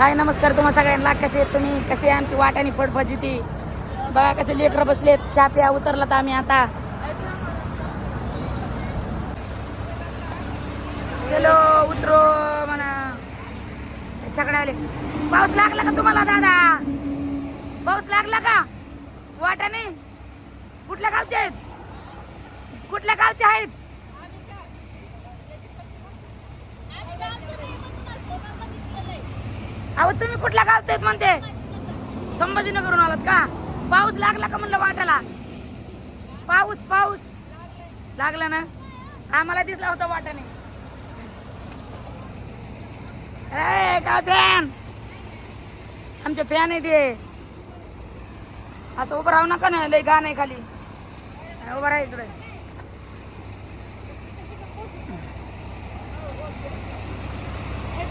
हाय नमस्कार तुम्हा सगळ्यांना. कसे आहेत तुम्ही? कसे आमची आमची वाटाणी फडफजी ती बघा कसे लेकर बसलेत. चहा प्या उतरलात आम्ही आता. चलो उतरो म्हणा. त्याच्याकडे आले पाऊस लागला का तुम्हाला दादा? पाऊस लागला का? वाटाने कुठल्या गावचे आहेत? कुठल्या गावचे आहेत? अहो तुम्ही कुठल्या गावचे आहेत म्हणते? संभाजीनगरून आलात का? पाऊस लागला का म्हणलं वाटाला पाऊस पाऊस. लागला ना? आम्हाला दिसला होता वाट्याने. ए काय फॅन आमचे फॅन आहे ते असं उभं राहू नका ना लय गाणं आहे खाली. उभं राहा इकडे.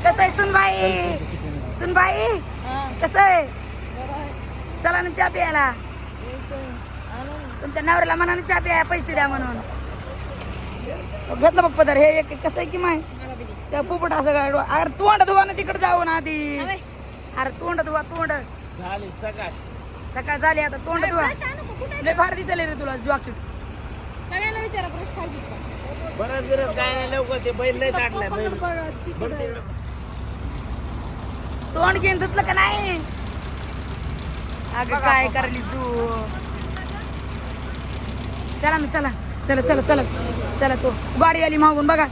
कसं आहे सुनबाई? सुनबाई कसं आहे? चला ना चहा प्यायला. तुमच्या नवऱ्याला मनाने चहा प्याय पैसे द्या म्हणून. घेतलं बघ पदर हे एक कसं आहे की माय? त्या पोपट असं काय अरे तोंड धुवा ना तिकडे जाऊ ना आधी अरे तोंड धुवा तोंड. सकाळ. सकाळ झाली आता तोंड धुवा. लय फार दिसेल रे तुला जॉकेट सगळ्यांना विचारा ब्रश खाली. बरं काय नाही लवकर ते बैल टाकलाय ते- तोंड घेऊन धुतलं का नाही? अगं काय करली तू? चला मी चला. चला चला चला. चला तो. गाडी आली मागून बघा.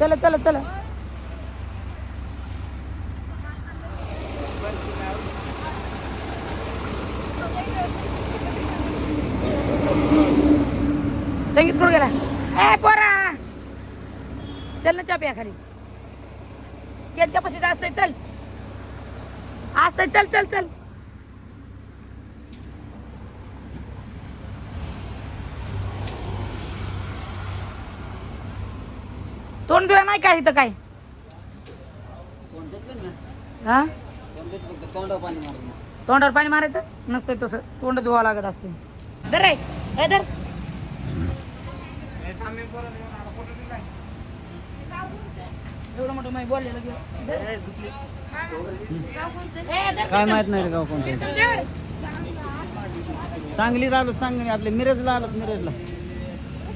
चला चला चला. संगीत कुठं गेला? ए पोरा! चल ना चा प्या खाली. त्यांच्या पशीच असतंय चल. असतंय चल चल चल. तोंड धुया नाही काय इथं काय हा? तोंडावर पाणी तोंडावर पाणी मारायचं? नसतंय तसं. तोंड धुवा लागत असते. धर रे. हे एवढं मोठं मी बोललेलं काय. माहीत नाही रे गाव कोणतं धर. सांगलीत आलो सांगली आपले मिरजला आलो मिरजला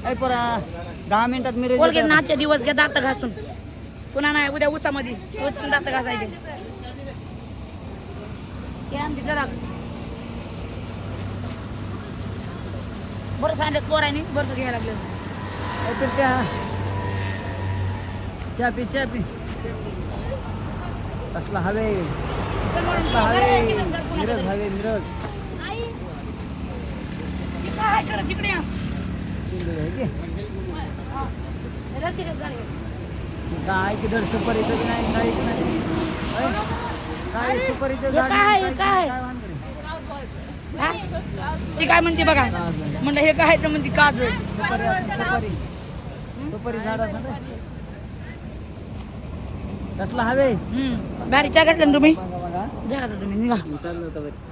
काय परा दहा मिनिटात मिरज कोलगेट नाचचे दिवस घ्या दात घासून. पुन्हा नाही उद्या उसामध्ये. उचलून दात घासायचे. हे आमची घरात बरं सांगितलं बरं घ्यायला लागलं. चहा पी चहा पी कसला हवे. कसला हवे. मिरज. हवे मिरज. हे. काय की? किधर नाही काही बी नाही? काय हे झाड काय, नाही, हे काहीच काय? नाही, काय? ती काय म्हणते बघा? म्हणलं हे काय तर म्हणते काजळ. सुपारी सुपारी. सुपारी झाड असं कसला हवे? भारी चहा घेतला ना तुम्ही? बघा बघा. जा आता तुम्ही निघा. चाललं होतं बरं.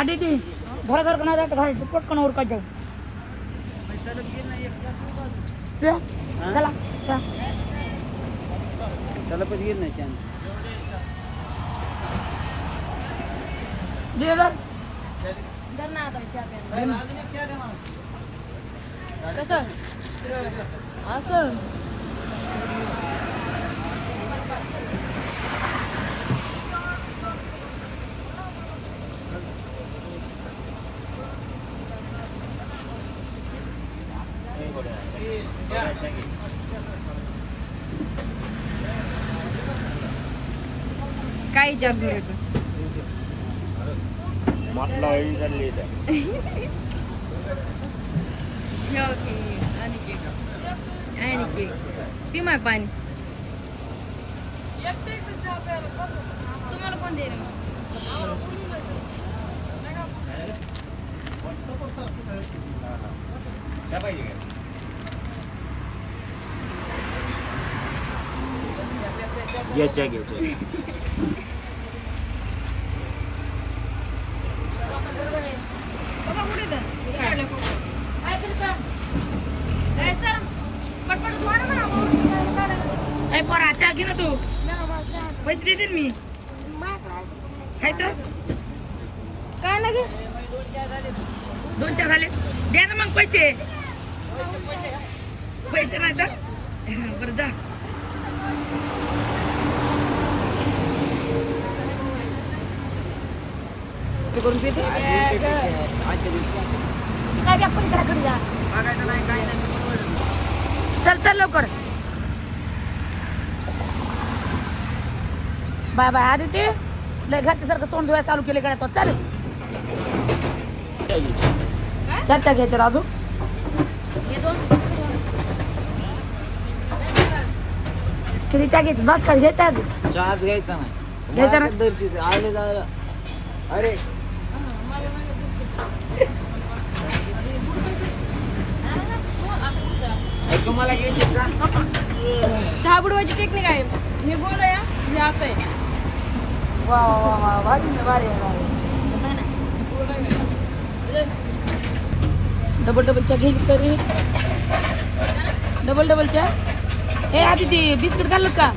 आधी ती घरासारखं नाही जात घालायचं पटकन वर काय जाऊ? चला चला. पण गेलं नाही छान दे ना आता. कसं? असं. काय विचार आणि पी माय पाणी तुम्हाला कोण दे घ्यायच्या घ्यायच्या बाबा कुठे तर इकडले कोण? काय करता? काय चला. पटपट धुवा ना म्हणा. ए पोरा चहा घे ना तू? पैसे देते मी. काय तर. काय ना गे दोन चार झाले. द्या ना मग पैसे. पैसे नाही तर. बरं जा. करून पिते? काय आपण इकडे जा चल चल लवकर. बाय बाय आधी ते लय घरच्या सारखं तोंड धुवायला चालू केले गड्या तो. चालेल चर्चा घ्यायचं अजून हे दोन किती चहा घ्यायचं? बस का घ्यायचा अजून? चहाच घ्यायचा नाही. घ्यायचा नाही? धरतीच आले जायला अरे. अरे तुम्हाला घ्यायची का? चहा बुडवायची टेक्निक आहे. हे. आहे हे असं आहे. वा वा वा वा भारी ना भारी आहे, भारी डबल डबल चहा घे तरी डबल डबल चहा ए आधी ती बिस्किट घालत का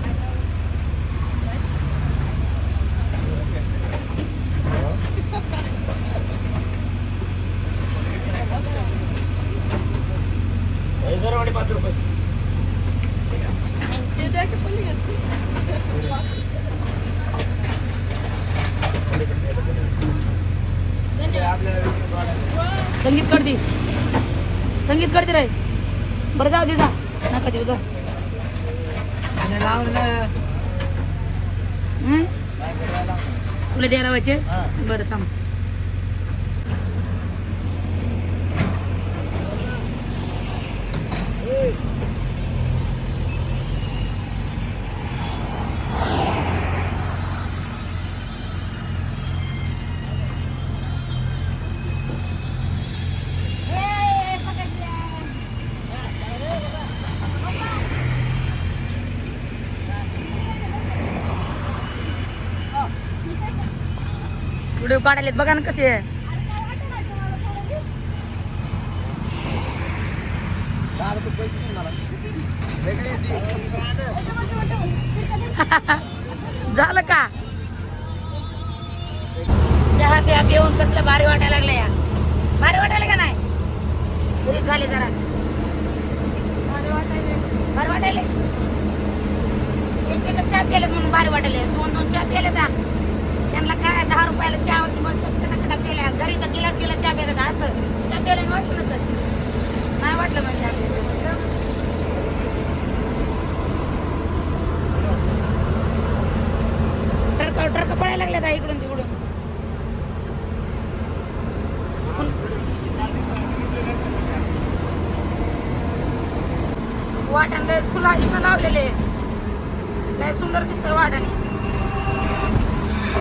पाच रुपये. संगीत कर दे संगीत कर दे रे. बरं जाऊ दे जा. नका देऊ जा. हं? तुला द्यायला हा. बरं थांब. व्हिडिओ काढायलेत बघा ना कसे झालं का? चहा प्या पिऊन कसलं भारी वाटायला लागलं या. भारी वाटायला का नाही? घरी झाले जरा. भारी वाटायले. एक एक चहा प्यायला म्हणून भारी वाटायले. दोन दोन चहा प्याले का त्यांना काय दहा रुपयाला चहा होती मस्त कटाकटा प्याल्या घरी तर गिलास गिलास चहा प्यायला असं चहा प्यायला वाटलं ना सर नाही वाटलं म्हणजे चहा प्यायला. ट्रक करायला लागल्या इकडून तिकडून. वाटण लय फुला इथं लावलेले. लय सुंदर दिसतं वाटाणे